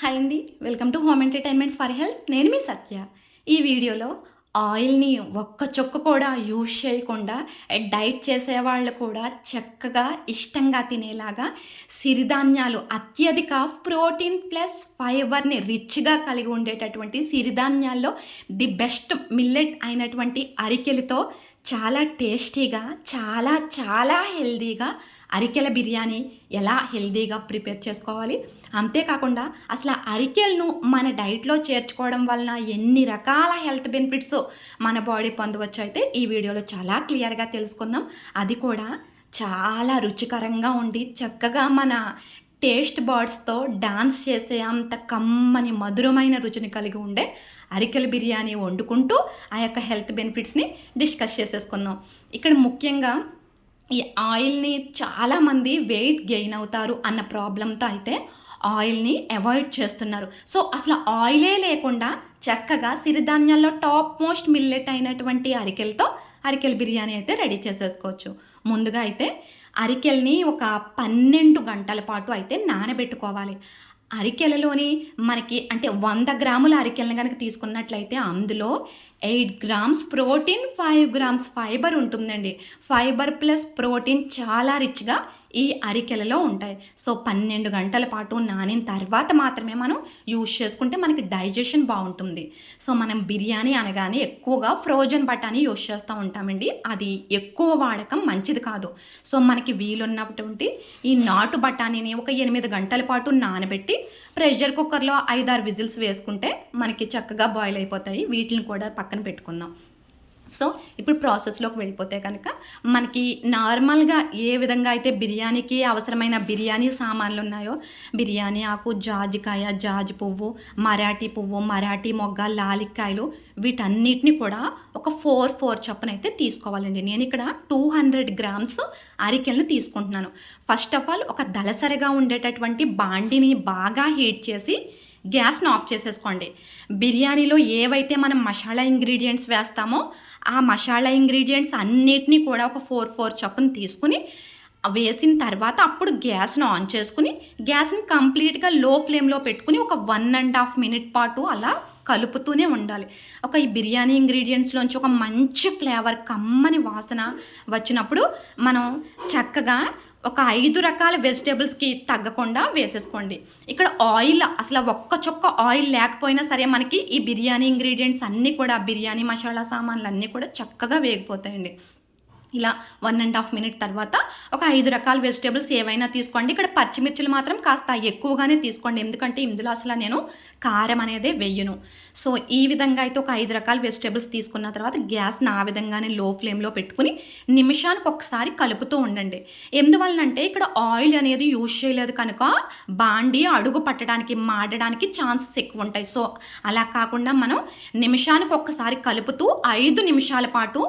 Hi అండి. Welcome to home entertainments for health. నేను మీ సత్య. ఈ వీడియోలో ఆయిల్ని ఒక్క చొక్క కూడా యూజ్ చేయకుండా డైట్ చేసే వాళ్ళు కూడా చక్కగా ఇష్టంగా తినేలాగా సిరిధాన్యాలు అత్యధిక ప్రోటీన్ ప్లస్ ఫైబర్ని రిచ్గా కలిగి ఉండేటటువంటి సిరిధాన్యాల్లో ది బెస్ట్ మిల్లెట్ అయినటువంటి అరికెలతో చాలా టేస్టీగా చాలా చాలా హెల్దీగా అరికెల బిర్యానీ ఎలా హెల్దీగా ప్రిపేర్ చేసుకోవాలి అంతేకాకుండా అసలు అరికెలను మన డైట్లో చేర్చుకోవడం వలన ఎన్ని రకాల హెల్త్ బెనిఫిట్స్ మన బాడీ పొందవచ్చు అయితే ఈ వీడియోలో చాలా క్లియర్గా తెలుసుకుందాం. అది కూడా చాలా రుచికరంగా ఉండి చక్కగా మన టేస్ట్ బర్డ్స్తో డాన్స్ చేసే అంత కమ్మని మధురమైన రుచిని కలిగి ఉండే అరికెల బిర్యానీ వండుకుంటూ ఆ యొక్క హెల్త్ బెనిఫిట్స్ని డిస్కస్ చేసేసుకుందాం. ఇక్కడ ముఖ్యంగా ఈ ఆయిల్ని చాలామంది వెయిట్ గెయిన్ అవుతారు అన్న ప్రాబ్లంతో అయితే ఆయిల్ని అవాయిడ్ చేస్తున్నారు. సో అసలు ఆయిలే లేకుండా చక్కగా సిరిధాన్యాల్లో టాప్ మోస్ట్ మిల్లెట్ అయినటువంటి అరికెలతో అరికెల బిర్యానీ అయితే రెడీ చేసేసుకోవచ్చు. ముందుగా అయితే అరికెల్ని ఒక పన్నెండు గంటల పాటు అయితే నానబెట్టుకోవాలి. అరికెలలోని మనకి అంటే వంద గ్రాముల అరికెలను కనుక తీసుకున్నట్లయితే అందులో eight grams protein five grams fibre ఉంటుందండి. ఫైబర్ ప్లస్ ప్రోటీన్ చాలా రిచ్గా ఈ అరికెలలో ఉంటాయి. సో పన్నెండు గంటల పాటు నానిన తర్వాత మాత్రమే మనం యూజ్ చేసుకుంటే మనకి డైజెషన్ బాగుంటుంది. సో మనం బిర్యానీ అనగానే ఎక్కువగా ఫ్రోజన్ బఠానీ యూజ్ చేస్తూ ఉంటామండి. అది ఎక్కువ వాడకం మంచిది కాదు. సో మనకి వీలున్నటువంటి ఈ నాటు బఠానీని ఒక ఎనిమిది గంటల పాటు నానబెట్టి ప్రెషర్ కుక్కర్లో ఐదారు విజిల్స్ వేసుకుంటే మనకి చక్కగా బాయిల్ అయిపోతాయి. వీటిని కూడా పక్కన పెట్టుకుందాం. సో ఇప్పుడు ప్రాసెస్లోకి వెళ్ళిపోతే కనుక మనకి నార్మల్గా ఏ విధంగా అయితే బిర్యానీకి అవసరమైన బిర్యానీ సామాన్లు ఉన్నాయో బిర్యానీ ఆకు జాజికాయ జాజి పువ్వు మరాఠీ పువ్వు మరాఠీ మొగ్గ లాలిక్కాయలు వీటన్నిటిని కూడా ఒక ఫోర్ ఫోర్ చొప్పున అయితే తీసుకోవాలండి. నేను ఇక్కడ టూ హండ్రెడ్ గ్రామ్స్ అరికెలను తీసుకుంటున్నాను. ఫస్ట్ ఆఫ్ ఆల్ ఒక దళసరిగా ఉండేటటువంటి బాండిని బాగా హీట్ చేసి గ్యాస్ను ఆఫ్ చేసేసుకోండి. బిర్యానీలో ఏవైతే మనం మసాలా ఇంగ్రీడియంట్స్ వేస్తామో ఆ మసాలా ఇంగ్రీడియంట్స్ అన్నిటినీ కూడా ఒక ఫోర్ ఫోర్ చప్పున తీసుకుని వేసిన తర్వాత అప్పుడు గ్యాస్ను ఆన్ చేసుకుని గ్యాస్ని కంప్లీట్గా లో ఫ్లేమ్లో పెట్టుకుని ఒక వన్ అండ్ హాఫ్ మినిట్ పాటు అలా కలుపుతూనే ఉండాలి. ఒక ఈ బిర్యానీ ఇంగ్రీడియంట్స్లోంచి ఒక మంచి ఫ్లేవర్ కమ్మని వాసన వచ్చినప్పుడు మనం చక్కగా ఒక ఐదు రకాల వెజిటేబుల్స్కి తగ్గకుండా వేసేసుకోండి. ఇక్కడ ఆయిల్ అసలు ఒక్క చొక్క ఆయిల్ లేకపోయినా సరే మనకి ఈ బిర్యానీ ఇంగ్రీడియంట్స్ అన్నీ కూడా బిర్యానీ మసాలా సామాన్లు అన్నీ కూడా చక్కగా వేగిపోతాయండి. ఇలా వన్ అండ్ హాఫ్ మినిట్ తర్వాత ఒక ఐదు రకాల వెజిటేబుల్స్ ఏవైనా తీసుకోండి. ఇక్కడ పచ్చిమిర్చిలు మాత్రం కాస్త ఎక్కువగానే తీసుకోండి. ఎందుకంటే ఇందులో అసలు నేను కారం అనేది వెయ్యను సో ఈ విధంగా అయితే ఒక ఐదు రకాల వెజిటేబుల్స్ తీసుకున్న తర్వాత గ్యాస్ని ఆ విధంగానే లో ఫ్లేమ్లో పెట్టుకుని నిమిషానికి ఒకసారి కలుపుతూ ఉండండి. ఎందువలనంటే ఇక్కడ ఆయిల్ అనేది యూజ్ చేయలేదు కనుక బాండి అడుగు పట్టడానికి మాడడానికి ఛాన్సెస్ ఎక్కువ ఉంటాయి. సో అలా కాకుండా మనం నిమిషానికి ఒక్కసారి కలుపుతూ ఐదు నిమిషాల పాటు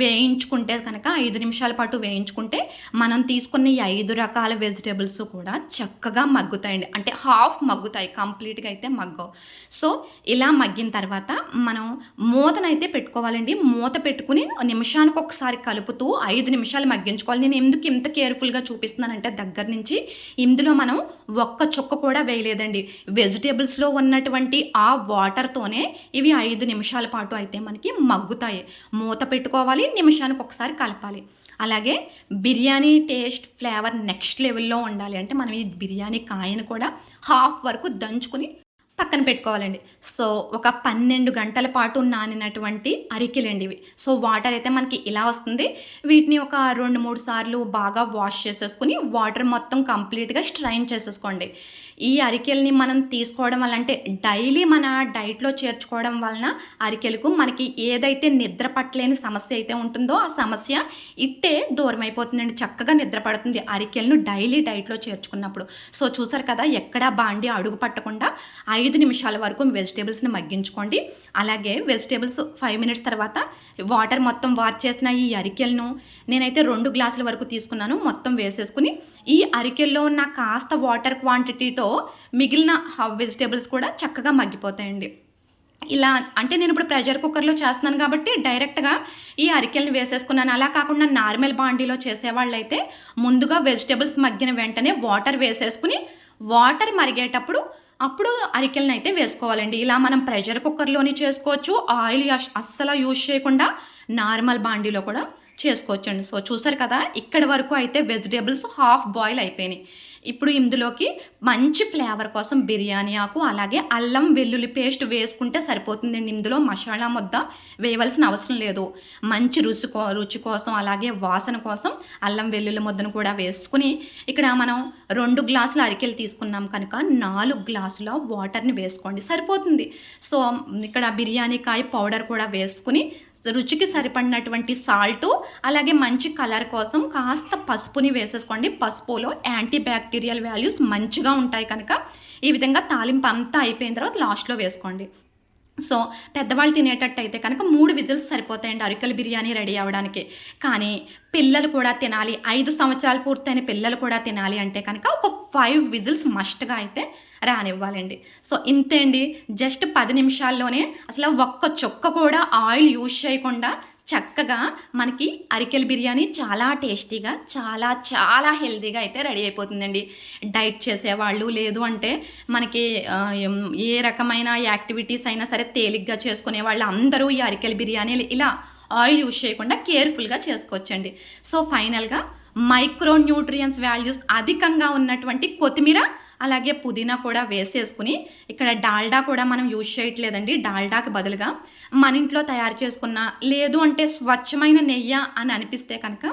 వేయించుకుంటే కనుక ఐదు నిమిషాల పాటు వేయించుకుంటే మనం తీసుకున్న ఈ ఐదు రకాల వెజిటేబుల్స్ కూడా చక్కగా మగ్గుతాయండి. అంటే హాఫ్ మగ్గుతాయి. కంప్లీట్గా అయితే మగ్గవు. సో ఇలా మగ్గిన తర్వాత మనం మూతనైతే పెట్టుకోవాలండి. మూత పెట్టుకుని నిమిషానికి ఒకసారి కలుపుతూ ఐదు నిమిషాలు మగ్గించుకోవాలి. నేను ఎందుకు ఇంత కేర్ఫుల్గా చూపిస్తున్నానంటే దగ్గర నుంచి ఇందులో మనం ఒక్క చుక్క కూడా వేయలేదండి. వెజిటేబుల్స్లో ఉన్నటువంటి ఆ వాటర్తోనే ఇవి ఐదు నిమిషాల పాటు అయితే మనకి మగ్గుతాయి. మూత పెట్టుకోవాలి. నిమిషానికి ఒకసారి కలపాలి. అలాగే బిర్యానీ టేస్ట్ ఫ్లేవర్ నెక్స్ట్ లెవెల్లో ఉండాలి. అంటే మనం ఈ బిర్యానీ కాయను కూడా హాఫ్ వరకు దంచుకుని పక్కన పెట్టుకోవాలండి. సో ఒక పన్నెండు గంటల పాటు నానినటువంటి అరికెలండి ఇవి సో వాటర్ అయితే మనకి ఇలా వస్తుంది. వీటిని ఒక రెండు మూడు సార్లు బాగా వాష్ చేసేసుకుని వాటర్ మొత్తం కంప్లీట్గా స్ట్రైన్ చేసేసుకోండి. ఈ అరికెల్ని మనం తీసుకోవడం వల్ల అంటే డైలీ మన డైట్లో చేర్చుకోవడం వలన అరికెలకు మనకి ఏదైతే నిద్ర పట్టలేని సమస్య అయితే ఉంటుందో ఆ సమస్య ఇట్టే దూరమైపోతుందండి చక్కగా నిద్ర పడుతుంది అరికెలను డైలీ డైట్లో చేర్చుకున్నప్పుడు. సో చూసారు కదా ఎక్కడా బాండి అడుగు పట్టకుండా ఐదు నిమిషాల వరకు వెజిటేబుల్స్ని మగ్గించుకోండి. అలాగే వెజిటేబుల్స్ ఫైవ్ మినిట్స్ తర్వాత వాటర్ మొత్తం వార్ చేసిన ఈ అరికెలను నేనైతే రెండు గ్లాసుల వరకు తీసుకున్నాను మొత్తం వేసేసుకుని ఈ అరికెల్లో ఉన్న కాస్త వాటర్ క్వాంటిటీతో మిగిలిన వెజిటేబుల్స్ కూడా చక్కగా మగ్గిపోతాయండి. ఇలా అంటే నేను ఇప్పుడు ప్రెషర్ కుక్కర్లో చేస్తున్నాను కాబట్టి డైరెక్ట్గా ఈ అరికెల్ని వేసేసుకున్నాను. అలా కాకుండా నార్మల్ బాండీలో చేసేవాళ్ళైతే ముందుగా వెజిటేబుల్స్ మగ్గిన వెంటనే వాటర్ వేసేసుకుని వాటర్ మరిగేటప్పుడు అప్పుడు అరికెలను అయితే వేసుకోవాలండి. ఇలా మనం ప్రెషర్ కుక్కర్లోని చేసుకోవచ్చు. ఆయిల్ అస్సలు యూజ్ చేయకుండా నార్మల్ బాండీలో కూడా చేసుకోవచ్చండి. సో చూసారు కదా ఇక్కడ వరకు అయితే వెజిటేబుల్స్ హాఫ్ బాయిల్ అయిపోయినాయి. ఇప్పుడు ఇందులోకి మంచి ఫ్లేవర్ కోసం బిర్యానీ ఆకు అలాగే అల్లం వెల్లుల్లి పేస్ట్ వేసుకుంటే సరిపోతుందండి. ఇందులో మసాలా ముద్ద వేయవలసిన అవసరం లేదు. మంచి రుచి కో రుచి కోసం అలాగే వాసన కోసం అల్లం వెల్లుల్లి ముద్దను కూడా వేసుకుని ఇక్కడ మనం రెండు గ్లాసుల అరికెలు తీసుకున్నాం కనుక నాలుగు గ్లాసుల వాటర్ని వేసుకోండి. సరిపోతుంది. సో ఇక్కడ బిర్యానీ కాయ పౌడర్ కూడా వేసుకుని రుచికి సరిపడినటువంటి సాల్టు అలాగే మంచి కలర్ కోసం కాస్త పసుపుని వేసేసుకోండి. పసుపులో యాంటీ బ్యాక్టీరియల్ వాల్యూస్ మంచిగా ఉంటాయి కనుక ఈ విధంగా తాలింపు అంతా అయిపోయిన తర్వాత లాస్ట్లో వేసుకోండి. సో పెద్దవాళ్ళు తినేటట్టు అయితే కనుక మూడు విజిల్స్ సరిపోతాయండి అరికల బిర్యానీ రెడీ అవ్వడానికి. కానీ పిల్లలు కూడా తినాలి. ఐదు సంవత్సరాలు పూర్తయిన పిల్లలు కూడా తినాలి అంటే కనుక ఒక ఫైవ్ విజిల్స్ మస్ట్గా అయితే రానివ్వాలండి. సో ఇంతే అండి. జస్ట్ పది నిమిషాల్లోనే అసలు ఒక్క చొక్క కూడా ఆయిల్ యూజ్ చేయకుండా చక్కగా మనకి అరికెల బిర్యానీ చాలా టేస్టీగా చాలా చాలా హెల్తీగా అయితే రెడీ అయిపోతుందండి. డైట్ చేసేవాళ్ళు లేదు అంటే మనకి ఏ రకమైన యాక్టివిటీస్ అయినా సరే తేలిగ్గా చేసుకునే వాళ్ళు అందరూ ఈ అరికెల బిర్యానీలు ఇలా ఆయిల్ యూజ్ చేయకుండా కేర్ఫుల్గా చేసుకోవచ్చండి. సో ఫైనల్గా మైక్రో న్యూట్రియన్స్ వాల్యూస్ అధికంగా ఉన్నటువంటి కొత్తిమీర అలాగే పుదీనా కూడా వేసేసుకుని ఇక్కడ డాల్డా కూడా మనం యూజ్ చేయట్లేదండి. డాల్డాకి బదులుగా మన ఇంట్లో తయారు చేసుకున్న లేదు అంటే స్వచ్ఛమైన నెయ్యి అని అనిపిస్తే కనుక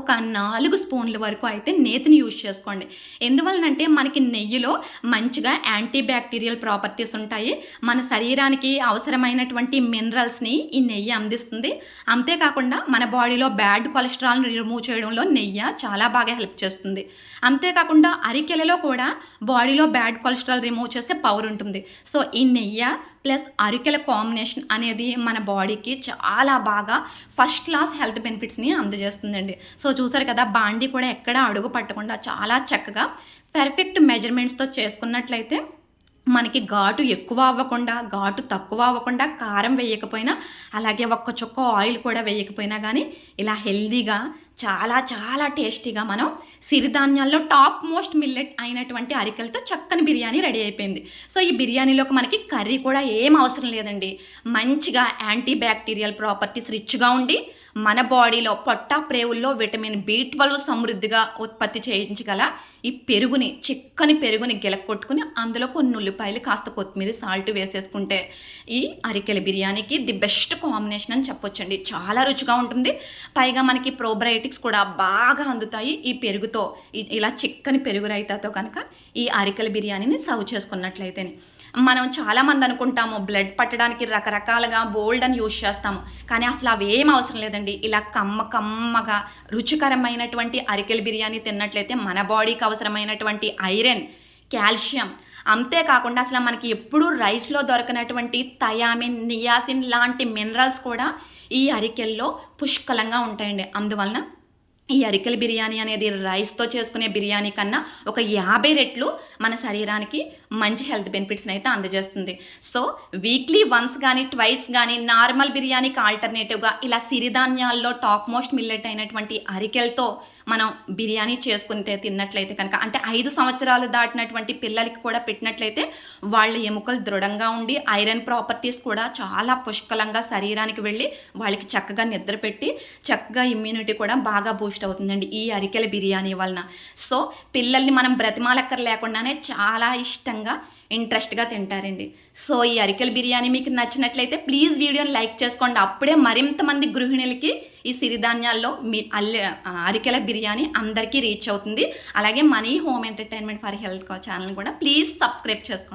ఒక నాలుగు స్పూన్ల వరకు అయితే నేతిని యూజ్ చేసుకోండి. ఎందువలనంటే మనకి నెయ్యిలో మంచిగా యాంటీ బ్యాక్టీరియల్ ప్రాపర్టీస్ ఉంటాయి. మన శరీరానికి అవసరమైనటువంటి మినరల్స్ని ఈ నెయ్యి అందిస్తుంది. అంతేకాకుండా మన బాడీలో బ్యాడ్ కొలెస్ట్రాల్ని రిమూవ్ చేయడంలో నెయ్యి చాలా బాగా హెల్ప్ చేస్తుంది. అంతేకాకుండా అరికెలలో కూడా బాడీలో బ్యాడ్ కొలెస్ట్రాల్ రిమూవ్ చేసే పవర్ ఉంటుంది. సో ఈ నెయ్యి ప్లస్ అరికెల కాంబినేషన్ అనేది మన బాడీకి చాలా బాగా ఫస్ట్ క్లాస్ హెల్త్ బెనిఫిట్స్ని అందజేస్తుందండి. సో చూసారు కదా బాండీ కూడా ఎక్కడ అడుగు పట్టకుండా చాలా చక్కగా పర్ఫెక్ట్ మెజర్మెంట్స్తో చేసుకున్నట్లయితే మనకి ఘాటు ఎక్కువ అవ్వకుండా ఘాటు తక్కువ అవ్వకుండా కారం వేయకపోయినా అలాగే ఒక్క చుక్క ఆయిల్ కూడా వేయకపోయినా కానీ ఇలా హెల్దీగా చాలా చాలా టేస్టీగా మనం సిరిధాన్యాల్లో టాప్ మోస్ట్ మిల్లెట్ అయినటువంటి అరికలతో చక్కని బిర్యానీ రెడీ అయిపోయింది. సో ఈ బిర్యానీలోకి మనకి కర్రీ కూడా ఏం అవసరం లేదండి. మంచిగా యాంటీ బ్యాక్టీరియల్ ప్రాపర్టీస్ రిచ్గా ఉండి మన బాడీలో పొట్ట ప్రేవుల్లో విటమిన్ బి ట్వెల్వ్ సమృద్ధిగా ఉత్పత్తి చేయించగల ఈ పెరుగుని చిక్కని పెరుగుని గిలక్కొట్టుకుని అందులో కొన్ని ఉల్లిపాయలు కాస్త కొత్తిమీర సాల్ట్ వేసేసుకుంటే ఈ అరికెల బిర్యానీకి ది బెస్ట్ కాంబినేషన్ అని చెప్పొచ్చండి. చాలా రుచిగా ఉంటుంది. పైగా మనకి ప్రోబయోటిక్స్ కూడా బాగా అందుతాయి ఈ పెరుగుతో. ఇలా చిక్కని పెరుగు రైతాతో కనుక ఈ అరికెల బిర్యానీని సర్వ్ చేసుకున్నట్లయితే మనం చాలామంది అనుకుంటాము బ్లడ్ పట్టడానికి రకరకాలుగా బోల్డ్ అని యూజ్ చేస్తాము. కానీ అసలు అవి ఏం అవసరం లేదండి. ఇలా కమ్మ కమ్మగా రుచికరమైనటువంటి అరికెల బిర్యానీ తిన్నట్లయితే మన బాడీకి అవసరమైనటువంటి ఐరన్ కాల్షియం అంతేకాకుండా అసలు మనకి ఎప్పుడూ రైస్లో దొరకనటువంటి థయామిన్ నియాసిన్ లాంటి మినరల్స్ కూడా ఈ అరికెల్లో పుష్కలంగా ఉంటాయండి. అందువలన ఈ అరికెల బిర్యానీ అనేది రైస్తో చేసుకునే బిర్యానీ కన్నా ఒక యాభై రెట్లు మన శరీరానికి మంచి హెల్త్ బెనిఫిట్స్ని అయితే అందజేస్తుంది. సో వీక్లీ వన్స్ కానీ ట్వైస్ కానీ నార్మల్ బిర్యానీకి ఆల్టర్నేటివ్గా ఇలా సిరిధాన్యాల్లో టాప్ మోస్ట్ మిల్లెట్ అయినటువంటి అరికెలతో మనం బిర్యానీ చేసుకుని తిన్నట్లయితే కనుక అంటే ఐదు సంవత్సరాలు దాటినటువంటి పిల్లలకి కూడా పెట్టినట్లయితే వాళ్ళ ఎముకలు దృఢంగా ఉండి ఐరన్ ప్రాపర్టీస్ కూడా చాలా పుష్కలంగా శరీరానికి వెళ్ళి వాళ్ళకి చక్కగా నిద్ర పెట్టి చక్కగా ఇమ్యూనిటీ కూడా బాగా బూస్ట్ అవుతుందండి ఈ అరికెల బిర్యానీ వలన. సో పిల్లల్ని మనం బ్రతిమాలక్కర్ లేకుండానే చాలా ఇష్టంగా ఇంట్రెస్ట్గా తింటారండి. సో ఈ అరికెల బిర్యానీ మీకు నచ్చినట్లయితే ప్లీజ్ వీడియోని లైక్ చేసుకోండి. అప్పుడే మరింత మంది గృహిణులకి ఈ సిరిధాన్యాల్లో మీ అల్లె అరికెల బిర్యానీ అందరికీ రీచ్ అవుతుంది. అలాగే money home entertainment for health channel కూడా ప్లీజ్ సబ్స్క్రైబ్ చేసుకోండి.